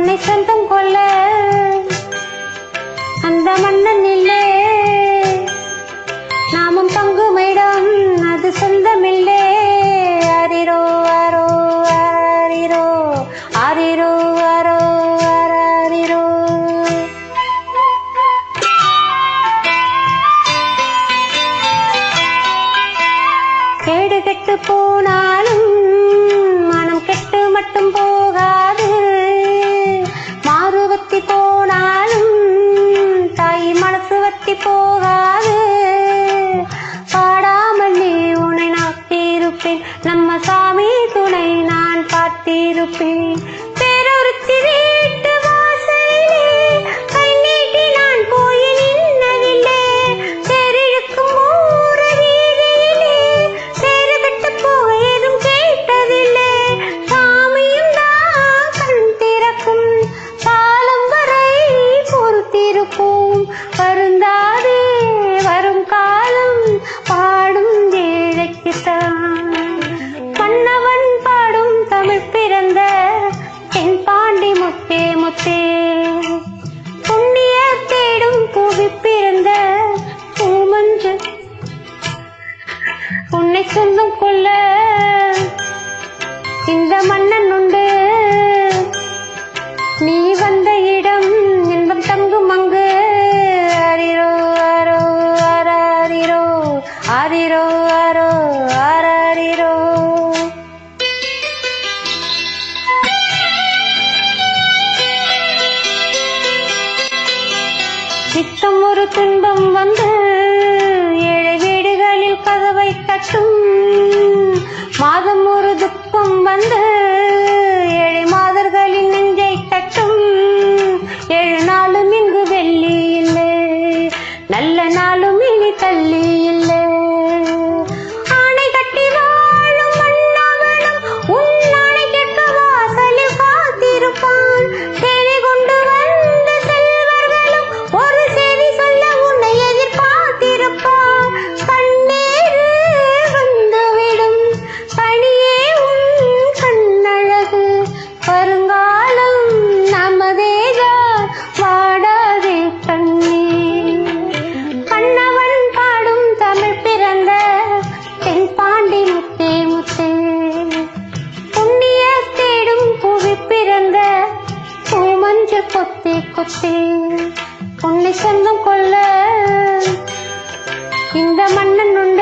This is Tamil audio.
முத்தே உன்னை சொந்தம் கொள்ள அந்த மன்னன் இல்லே. நாமும் தங்குமிடம் அது சொந்தமில்லை. அரிரோ அரோ அரிரோ அரிரோ அரோ அரிரோ. கேடு கெட்டு போனாலும் மனம் கெட்டு மட்டும் கட்டி போகாது. பாடாமல் நீ உன்னை நாட்டியிருப்பேன். நம்ம சாமி துணை நான் பார்த்திருப்பேன். பேரொருத்தி வீட்டு வாசலிலே கை நீட்டி நான் போய் நின்னதில்லை. தெருக்கும் ஊர வீதியிலே தெரு கட்டு போக ஏதும் கேட்டதில்லை. சாமியும் தான் கண் திறக்கும். காலம் வரை உன்னை சொந்தம் கொள்ள இந்த மன்னன் உண்டு. நீ வந்த இடம் இன்பம் தங்கும் அங்கு. அரிரோ அரோ அரிரோ அரிரோ அரோ அரோ சித்தம் ஒரு துன்பம் வந்து கொத்தி கொத்தி உன்னை சொந்தம் கொள்ள இந்த மன்னன் உண்டு